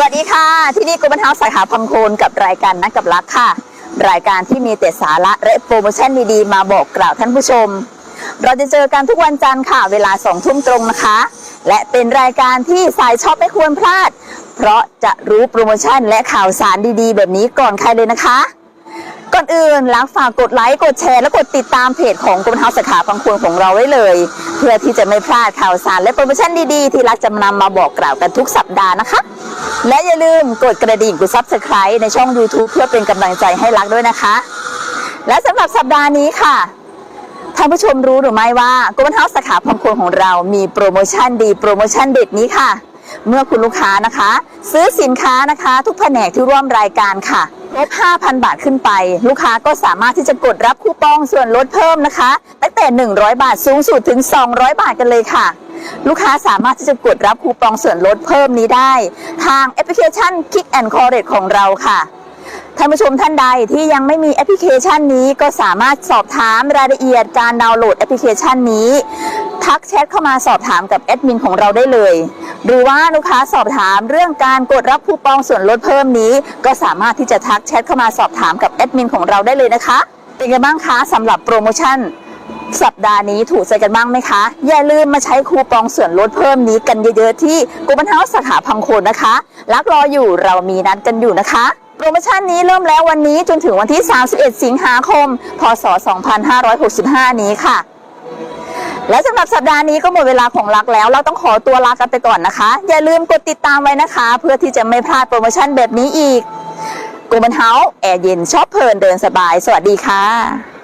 สวัสดีค่ะ ที่นี่กรมเท้าสาขาพังโคนกับรายการนักกับรักค่ะ รายการที่มีแต่สาระและโปรโมชั่นดีๆมาบอกกล่าวท่านผู้ชม เราจะเจอกันทุกวันจันทร์ค่ะ เวลาสองทุ่มตรงนะคะ และเป็นรายการที่สายชอปไม่ควรพลาด เพราะจะรู้โปรโมชั่นและข่าวสารดีๆ แบบนี้ก่อนใครเลยนะคะ ก่อนอื่นลักฝากกดไลค์กดแชร์และกดติดตามเพจของกรมเท้าสาขาพังโคนของเราไว้เลย เพื่อที่จะไม่พลาดข่าวสารและโปรโมชั่นดีๆ ที่รักจะนำมาบอกกล่าวกันทุกสัปดาห์นะคะ และอย่าลืมกดกระดิ่งกดซับสไคร b e ในช่อง YouTube เพื่อเป็นกำลังใจให้รักด้วยนะคะ และสำหรับสัปดาห์นี้ค่ะท่านผู้ชมรู้หรือไม่ว่าโกรมเท้าสาขาพังโคนของเรามีโปรโมชั่นดีโปรโมชั่นเด็ดนี้ค่ะ เมื่อคุณลูกค้านะคะ ซื้อสินค้านะคะ ทุกแผนกที่ร่วมรายการค่ะ ครบ5,000 บาทขึ้นไป ลูกค้าก็สามารถที่จะกดรับคูปองส่วนลดเพิ่มนะคะ ตั้งแต่ 100 บาทสูงสุดถึง 200 บาทกันเลยค่ะ ลูกค้าสามารถที่จะกดรับคูปองส่วนลดเพิ่มนี้ได้ ทางแอปพลิเคชัน Kick and Collect ของเราค่ะท่านผู้ชมท่านใดที่ยังไม่มีแอปพลิเคชันนี้ก็สามารถสอบถามรายละเอียดการดาวน์โหลดแอปพลิเคชันนี้ ทักแชทเข้ามาสอบถามกับแอดมินของเราได้เลย หรือว่าลูกค้าสอบถามเรื่องการกดรับคูปองส่วนลดเพิ่มนี้ ก็สามารถที่จะทักแชทเข้ามาสอบถามกับแอดมินของเราได้เลยนะคะ เป็นไงบ้างคะสำหรับโปรโมชั่นสัปดาห์นี้ถูกใจกันบ้างไหมคะ อย่าลืมมาใช้คูปองส่วนลดเพิ่มนี้กันเยอะๆที่กูบันเทาสาขาพังโคนนะคะ รักรออยู่เรามีนัดกันอยู่นะคะ โปรโมชั่นนี้เริ่มแล้ววันนี้จนถึงวันที่ 31 สิงหาคม พศ 2565 นี้ค่ะ และสำหรับสัปดาห์นี้ก็หมดเวลาของรักแล้ว เราต้องขอตัวลากันไปก่อนนะคะ อย่าลืมกดติดตามไว้นะคะ เพื่อที่จะไม่พลาดโปรโมชั่นแบบนี้อีกกูบันเฮาแอร์เย็นชอบเพลินเดินสบาย สวัสดีค่ะ